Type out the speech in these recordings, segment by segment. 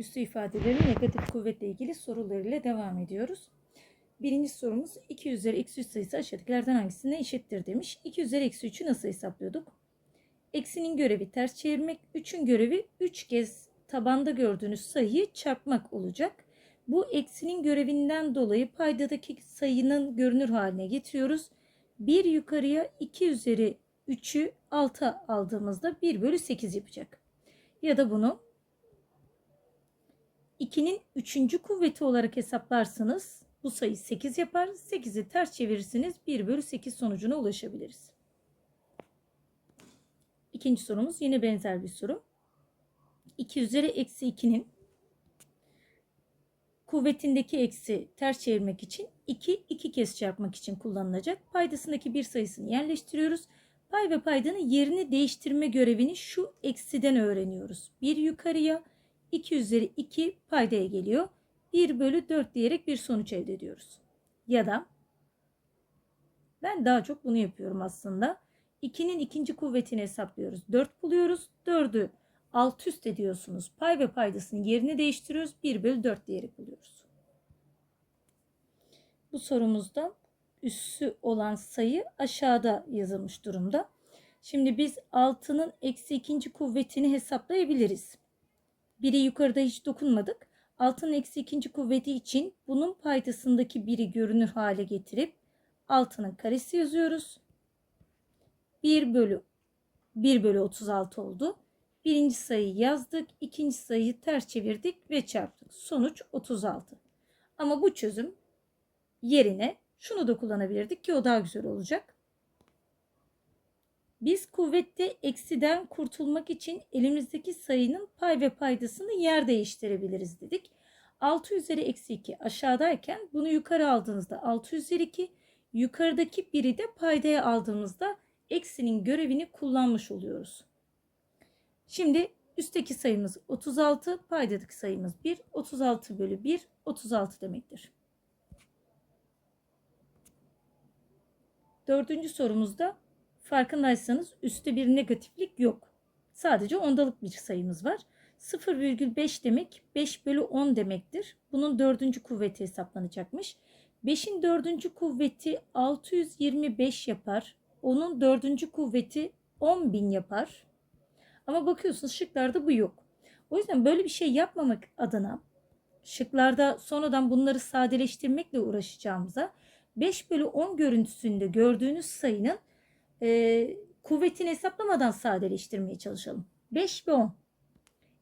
Üstü ifadelerin negatif kuvvetle ilgili sorularıyla devam ediyoruz. Birinci sorumuz 2 üzeri eksi 3 sayısı aşağıdakilerden hangisine eşittir demiş. 2 üzeri eksi 3'ü nasıl hesaplıyorduk? Eksinin görevi ters çevirmek, 3'ün görevi 3 kez tabanda gördüğünüz sayıyı çarpmak olacak. Bu eksinin görevinden dolayı paydadaki sayının görünür haline getiriyoruz. Bir yukarıya 2 üzeri 3'ü 6 aldığımızda 1 bölü 8 yapacak. Ya da bunu 2'nin 3. kuvveti olarak hesaplarsınız. Bu sayı 8 yapar. 8'i ters çevirirsiniz 1 bölü 8 sonucuna ulaşabiliriz. İkinci sorumuz yine benzer bir soru. 2 üzeri eksi 2'nin kuvvetindeki eksi ters çevirmek için 2 iki kez çarpmak için kullanılacak. Paydasındaki bir sayısını yerleştiriyoruz. Pay ve paydanın yerini değiştirme görevini şu eksiden öğreniyoruz. Bir yukarıya 2 üzeri 2 paydaya geliyor. 1 bölü 4 diyerek bir sonuç elde ediyoruz. Ya da ben daha çok bunu yapıyorum aslında. 2'nin ikinci kuvvetini hesaplıyoruz. 4 buluyoruz. 4'ü alt üst ediyorsunuz. Pay ve paydasının yerini değiştiriyoruz. 1 bölü 4 diyerek buluyoruz. Bu sorumuzda üssü olan sayı aşağıda yazılmış durumda. Şimdi biz 6'nın eksi ikinci kuvvetini hesaplayabiliriz. Biri yukarıda hiç dokunmadık. 6'nın eksi ikinci kuvveti için bunun paydasındaki biri görünür hale getirip 6'nın karesi yazıyoruz. 1 bölü 1 bölü 36 oldu. Birinci sayıyı yazdık. ikinci sayıyı ters çevirdik ve çarptık. Sonuç 36. Ama bu çözüm yerine şunu da kullanabilirdik ki o daha güzel olacak. Biz kuvvette eksiden kurtulmak için elimizdeki sayının pay ve paydasını yer değiştirebiliriz dedik. 6 üzeri eksi 2 aşağıdayken bunu yukarı aldığınızda 6 üzeri 2 yukarıdaki biri de paydaya aldığımızda eksinin görevini kullanmış oluyoruz. Şimdi üstteki sayımız 36 paydadaki sayımız 1 36 bölü 1 36 demektir. Dördüncü sorumuzda farkındaysanız üstte bir negatiflik yok. Sadece ondalık bir sayımız var. 0,5 demek 5 bölü 10 demektir. Bunun dördüncü kuvveti hesaplanacakmış. 5'in dördüncü kuvveti 625 yapar. Onun dördüncü kuvveti 10.000 yapar. Ama bakıyorsunuz şıklarda bu yok. O yüzden böyle bir şey yapmamak adına şıklarda sonradan bunları sadeleştirmekle uğraşacağımıza 5 bölü 10 görüntüsünde gördüğünüz sayının e, kuvvetini hesaplamadan sadeleştirmeye çalışalım. 5 ve 10.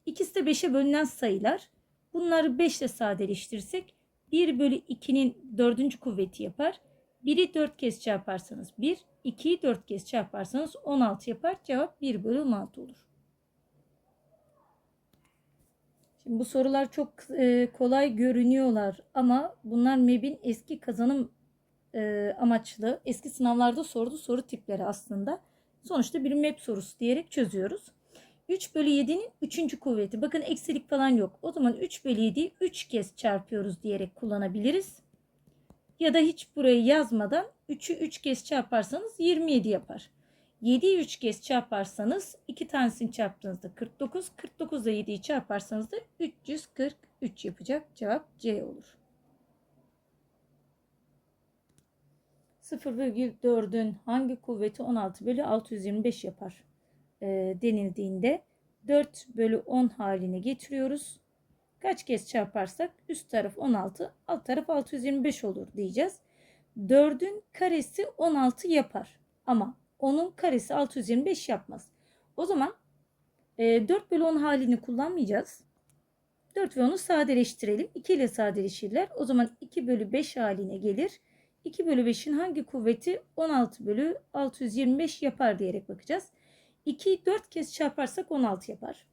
İkisi de 5'e bölünen sayılar. Bunları 5 ile sadeleştirirsek 1 bölü 2'nin 4. kuvveti yapar. 1'i 4 kez çarparsanız 1, 2'yi 4 kez çarparsanız 16 yapar. Cevap 1 bölü 16 olur. Şimdi bu sorular çok kolay görünüyorlar ama bunlar MEB'in eski kazanım e, amaçlı eski sınavlarda sorduğu soru tipleri aslında. Sonuçta bir MEB sorusu diyerek çözüyoruz. 3 bölü 7'nin 3. kuvveti. Bakın eksilik falan yok. O zaman 3 bölü 7'yi 3 kez çarpıyoruz diyerek kullanabiliriz. Ya da hiç burayı yazmadan 3'ü 3 kez çarparsanız 27 yapar. 7'yi 3 kez çarparsanız 2 tanesini çarptığınızda 49. 49 ile 7'yi çarparsanız da 343 yapacak. Cevap C olur. 0,4'ün hangi kuvveti 16 bölü 625 yapar e, denildiğinde 4 bölü 10 haline getiriyoruz. Kaç kez çarparsak üst taraf 16 alt taraf 625 olur diyeceğiz. 4'ün karesi 16 yapar ama onun karesi 625 yapmaz. O zaman e, 4 bölü 10 halini kullanmayacağız. 4 ve 10'u sadeleştirelim. 2 ile sadeleşirler. O zaman 2 bölü 5 haline gelir. 2 bölü 5'in hangi kuvveti 16 bölü 625 yapar diyerek bakacağız. 2'yi 4 kez çarparsak 16 yapar.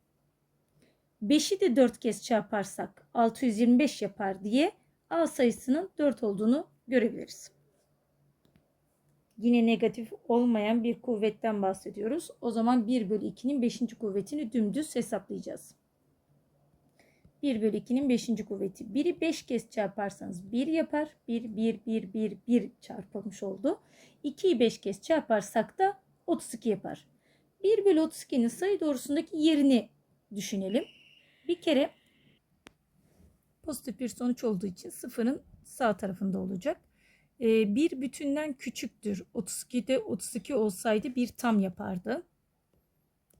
5'i de 4 kez çarparsak 625 yapar diye A sayısının 4 olduğunu görebiliriz. Yine negatif olmayan bir kuvvetten bahsediyoruz. O zaman 1 bölü 2'nin 5. kuvvetini dümdüz hesaplayacağız. 1 bölü 2'nin 5. kuvveti. 1'i 5 kez çarparsanız 1 yapar. 1, 1, 1, 1, 1 çarpılmış oldu. 2'yi 5 kez çarparsak da 32 yapar. 1 bölü 32'nin sayı doğrusundaki yerini düşünelim. Bir kere pozitif bir sonuç olduğu için sıfırın sağ tarafında olacak. Ee, bir bütünden küçüktür. 32'de 32 olsaydı bir tam yapardı.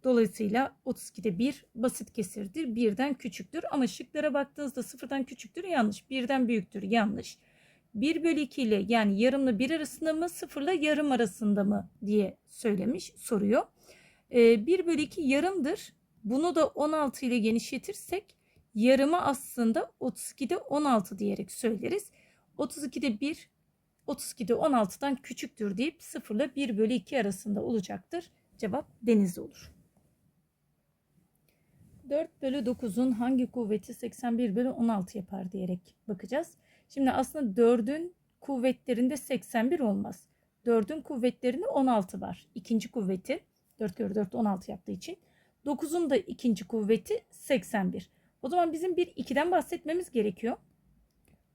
Dolayısıyla 32'de 1 basit kesirdir. Birden küçüktür. Ama şıklara baktığınızda sıfırdan küçüktür yanlış. Birden büyüktür yanlış. 1 bölü 2 ile yani yarımla 1 arasında mı sıfırla yarım arasında mı diye söylemiş soruyor. Ee, 1 bölü 2 yarımdır. Bunu da 16 ile genişletirsek yarımı aslında 32'de 16 diyerek söyleriz. 32'de 1 32'de 16'dan küçüktür deyip 0 ile 1 bölü 2 arasında olacaktır. Cevap denizli olur. 4 bölü 9'un hangi kuvveti 81 bölü 16 yapar diyerek bakacağız. Şimdi aslında 4'ün kuvvetlerinde 81 olmaz. 4'ün kuvvetlerinde 16 var. İkinci kuvveti 4 kere 4 16 yaptığı için. 9'un da ikinci kuvveti 81. O zaman bizim bir 2'den bahsetmemiz gerekiyor.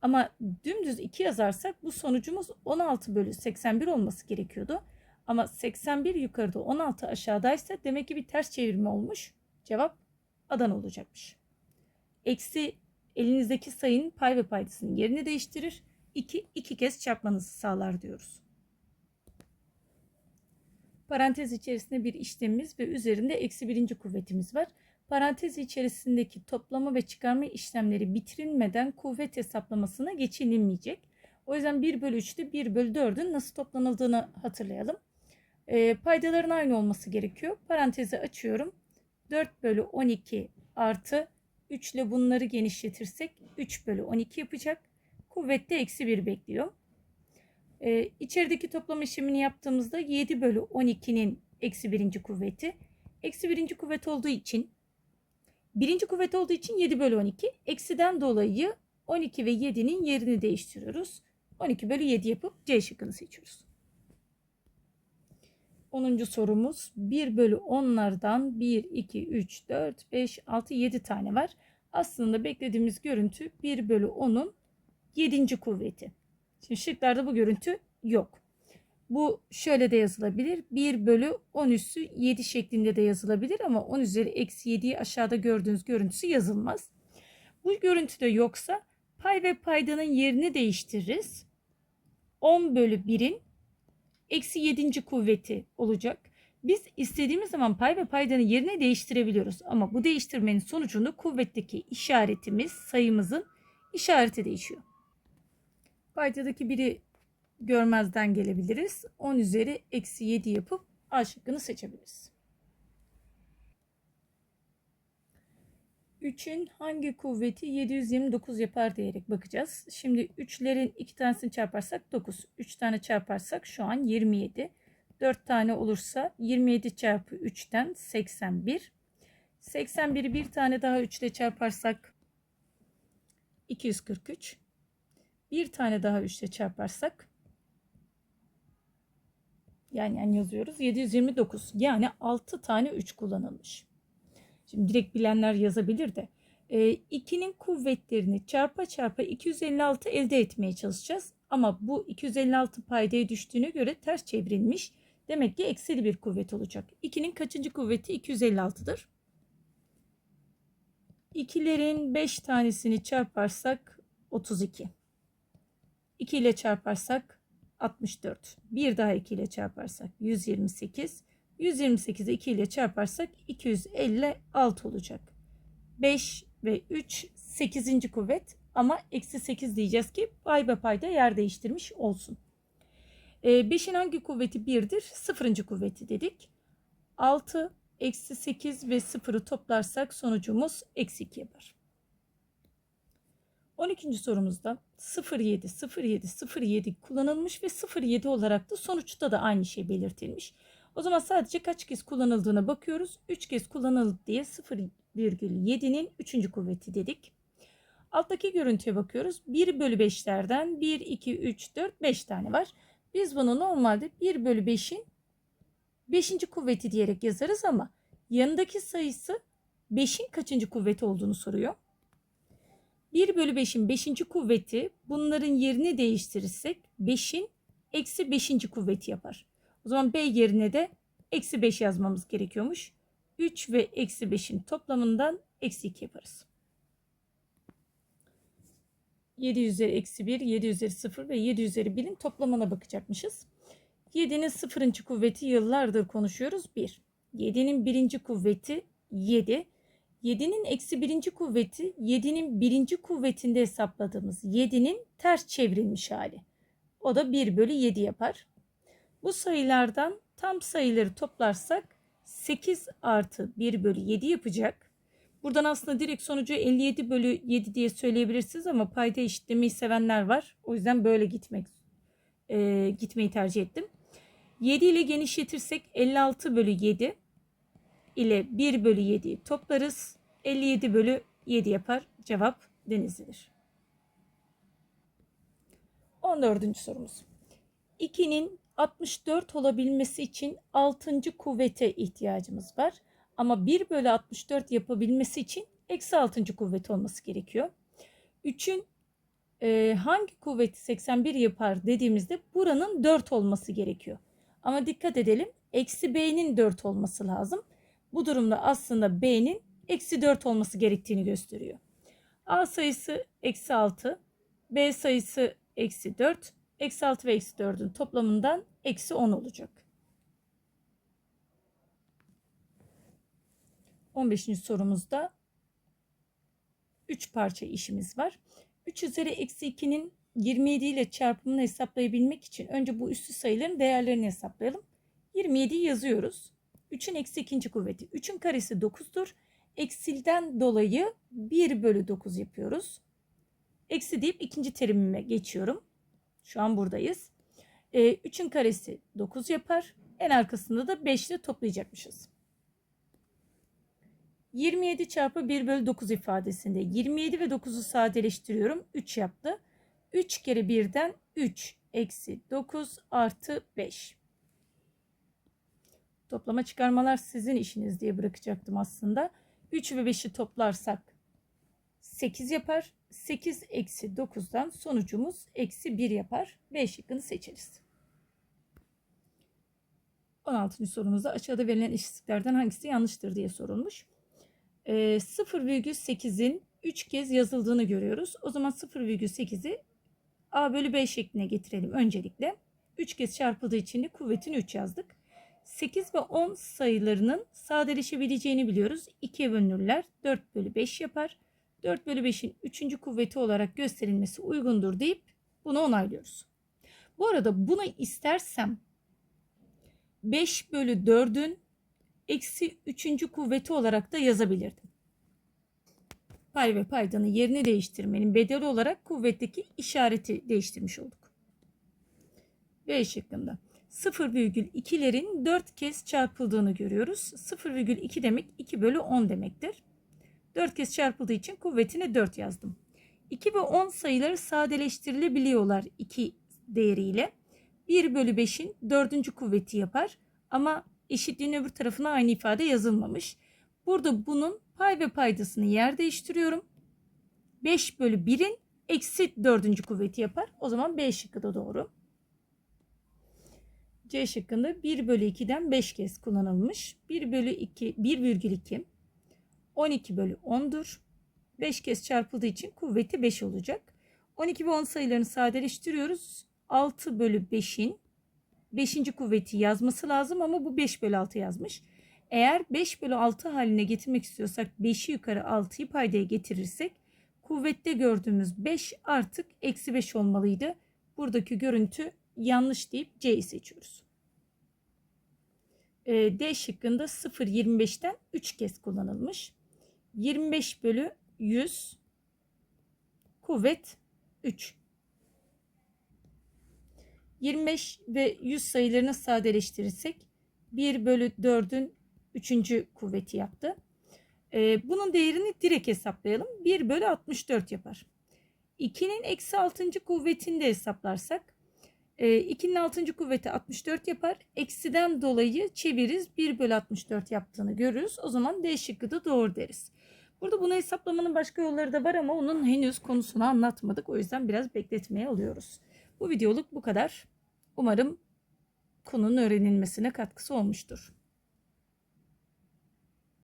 Ama dümdüz 2 yazarsak bu sonucumuz 16 bölü 81 olması gerekiyordu. Ama 81 yukarıda 16 aşağıdaysa demek ki bir ters çevirme olmuş. Cevap Adana olacakmış. Eksi elinizdeki sayının pay ve paydasının yerini değiştirir. 2 iki kez çarpmanızı sağlar diyoruz. Parantez içerisinde bir işlemimiz ve üzerinde eksi birinci kuvvetimiz var. Parantez içerisindeki toplama ve çıkarma işlemleri bitirilmeden kuvvet hesaplamasına geçilinmeyecek. O yüzden 1 bölü 3'te 1 bölü 4'ün nasıl toplanıldığını hatırlayalım. E, paydaların aynı olması gerekiyor. Parantezi açıyorum. 4 bölü 12 artı 3 ile bunları genişletirsek 3 bölü 12 yapacak. Kuvvette eksi 1 bekliyor. Ee, içerideki toplam işlemini yaptığımızda 7 bölü 12'nin eksi birinci kuvveti. Eksi birinci kuvvet olduğu için birinci kuvvet olduğu için 7 bölü 12. Eksiden dolayı 12 ve 7'nin yerini değiştiriyoruz. 12 bölü 7 yapıp C şıkkını seçiyoruz. 10. sorumuz 1 bölü 10'lardan 1, 2, 3, 4, 5, 6, 7 tane var. Aslında beklediğimiz görüntü 1 bölü 10'un 7. kuvveti. Şimdi şıklarda bu görüntü yok. Bu şöyle de yazılabilir. 1 bölü 10 üssü 7 şeklinde de yazılabilir ama 10 üzeri eksi 7'yi aşağıda gördüğünüz görüntüsü yazılmaz. Bu görüntüde yoksa pay ve paydanın yerini değiştiririz. 10 bölü 1'in eksi 7. kuvveti olacak. Biz istediğimiz zaman pay ve paydanın yerini değiştirebiliyoruz. Ama bu değiştirmenin sonucunda kuvvetteki işaretimiz sayımızın işareti değişiyor. Paydadaki biri görmezden gelebiliriz. 10 üzeri eksi 7 yapıp A şıkkını seçebiliriz. 3'ün hangi kuvveti 729 yapar diyerek bakacağız. Şimdi 3'lerin 2 tanesini çarparsak 9. 3 tane çarparsak şu an 27. 4 tane olursa 27 çarpı 3'ten 81. 81'i bir tane daha 3 ile çarparsak 243. Bir tane daha 3 ile çarparsak yani, yani yazıyoruz 729. Yani 6 tane 3 kullanılmış. Şimdi direkt bilenler yazabilir de. 2'nin e, kuvvetlerini çarpa çarpa 256 elde etmeye çalışacağız. Ama bu 256 paydaya düştüğüne göre ters çevrilmiş. Demek ki eksili bir kuvvet olacak. 2'nin kaçıncı kuvveti 256'dır? İkilerin 5 tanesini çarparsak 32. 2 ile çarparsak 64. Bir daha 2 ile çarparsak 128. 128'i 2 ile çarparsak 256 olacak. 5 ve 3 8. kuvvet ama eksi 8 diyeceğiz ki pay ve payda yer değiştirmiş olsun. 5'in ee, hangi kuvveti 1'dir? 0. kuvveti dedik. 6, eksi 8 ve 0'ı toplarsak sonucumuz eksi 2 yapar. 12. sorumuzda 07, 07, 07 kullanılmış ve 07 olarak da sonuçta da aynı şey belirtilmiş. O zaman sadece kaç kez kullanıldığına bakıyoruz. 3 kez kullanıldı diye 0,7'nin 3. kuvveti dedik. Alttaki görüntüye bakıyoruz. 1 bölü 5'lerden 1, 2, 3, 4, 5 tane var. Biz bunu normalde 1 bölü 5'in 5. kuvveti diyerek yazarız ama yanındaki sayısı 5'in kaçıncı kuvveti olduğunu soruyor. 1 bölü 5'in 5. kuvveti bunların yerini değiştirirsek 5'in eksi 5. kuvveti yapar. O zaman B yerine de eksi 5 yazmamız gerekiyormuş. 3 ve eksi 5'in toplamından eksi 2 yaparız. 7 üzeri eksi 1, 7 üzeri 0 ve 7 üzeri 1'in toplamına bakacakmışız. 7'nin sıfırıncı kuvveti yıllardır konuşuyoruz 1. 7'nin birinci kuvveti 7. 7'nin eksi birinci kuvveti 7'nin birinci kuvvetinde hesapladığımız 7'nin ters çevrilmiş hali. O da 1 bölü 7 yapar. Bu sayılardan tam sayıları toplarsak 8 artı 1 bölü 7 yapacak. Buradan aslında direkt sonucu 57 bölü 7 diye söyleyebilirsiniz ama payda eşitlemeyi sevenler var. O yüzden böyle gitmek e, gitmeyi tercih ettim. 7 ile genişletirsek 56 bölü 7 ile 1 bölü 7'yi toplarız. 57 bölü 7 yapar. Cevap Denizli'dir. 14. sorumuz. 2'nin 64 olabilmesi için 6. kuvvete ihtiyacımız var. Ama 1 bölü 64 yapabilmesi için eksi 6. kuvvet olması gerekiyor. 3'ün e, hangi kuvveti 81 yapar dediğimizde buranın 4 olması gerekiyor. Ama dikkat edelim eksi b'nin 4 olması lazım. Bu durumda aslında b'nin eksi 4 olması gerektiğini gösteriyor. A sayısı eksi 6, B sayısı eksi 4, eksi 6 ve eksi 4'ün toplamından eksi 10 olacak. 15. sorumuzda 3 parça işimiz var. 3 üzeri eksi 2'nin 27 ile çarpımını hesaplayabilmek için önce bu üstü sayıların değerlerini hesaplayalım. 27'yi yazıyoruz. 3'ün eksi ikinci kuvveti. 3'ün karesi 9'dur. Eksilden dolayı 1 bölü 9 yapıyoruz. Eksi deyip ikinci terimime geçiyorum. Şu an buradayız. Ee, 3'ün karesi 9 yapar. En arkasında da 5 ile toplayacakmışız. 27 çarpı 1 bölü 9 ifadesinde 27 ve 9'u sadeleştiriyorum. 3 yaptı. 3 kere 1'den 3 eksi 9 artı 5. Toplama çıkarmalar sizin işiniz diye bırakacaktım aslında. 3 ve 5'i toplarsak 8 yapar. 8 eksi 9'dan sonucumuz eksi 1 yapar. B şıkkını seçeriz. 16. sorumuzda aşağıda verilen eşitliklerden hangisi yanlıştır diye sorulmuş. E, 0,8'in 3 kez yazıldığını görüyoruz. O zaman 0,8'i A bölü B şekline getirelim öncelikle. 3 kez çarpıldığı için de kuvvetini 3 yazdık. 8 ve 10 sayılarının sadeleşebileceğini biliyoruz. 2'ye bölünürler. 4 bölü 5 yapar. 4 bölü 5'in 3. kuvveti olarak gösterilmesi uygundur deyip bunu onaylıyoruz. Bu arada bunu istersem 5 bölü 4'ün eksi 3. kuvveti olarak da yazabilirdim. Pay ve paydanın yerini değiştirmenin bedeli olarak kuvvetteki işareti değiştirmiş olduk. B şıkkında. 0,2'lerin 4 kez çarpıldığını görüyoruz. 0,2 demek 2 bölü 10 demektir. 4 kez çarpıldığı için kuvvetine 4 yazdım. 2 ve 10 sayıları sadeleştirilebiliyorlar 2 değeriyle. 1 bölü 5'in 4. kuvveti yapar. Ama eşitliğin öbür tarafına aynı ifade yazılmamış. Burada bunun pay ve paydasını yer değiştiriyorum. 5 bölü 1'in eksi 4. kuvveti yapar. O zaman B şıkkı da doğru. C şıkkında 1 bölü 2'den 5 kez kullanılmış. 1 bölü 2, 1,2 12 bölü 10'dur. 5 kez çarpıldığı için kuvveti 5 olacak. 12 ve 10 sayılarını sadeleştiriyoruz. 6 bölü 5'in 5. kuvveti yazması lazım ama bu 5 bölü 6 yazmış. Eğer 5 bölü 6 haline getirmek istiyorsak 5'i yukarı 6'yı paydaya getirirsek kuvvette gördüğümüz 5 artık eksi 5 olmalıydı. Buradaki görüntü yanlış deyip C'yi seçiyoruz. Ee, D şıkkında 0,25'ten 3 kez kullanılmış. 25 bölü 100 kuvvet 3. 25 ve 100 sayılarını sadeleştirirsek 1 bölü 4'ün 3. kuvveti yaptı. Ee, bunun değerini direkt hesaplayalım. 1 bölü 64 yapar. 2'nin eksi 6. kuvvetini de hesaplarsak 2'nin ee, 6. kuvveti 64 yapar. Eksiden dolayı çeviririz. 1 bölü 64 yaptığını görürüz. O zaman D şıkkı da doğru deriz. Burada bunu hesaplamanın başka yolları da var ama onun henüz konusunu anlatmadık. O yüzden biraz bekletmeye alıyoruz. Bu videoluk bu kadar. Umarım konunun öğrenilmesine katkısı olmuştur.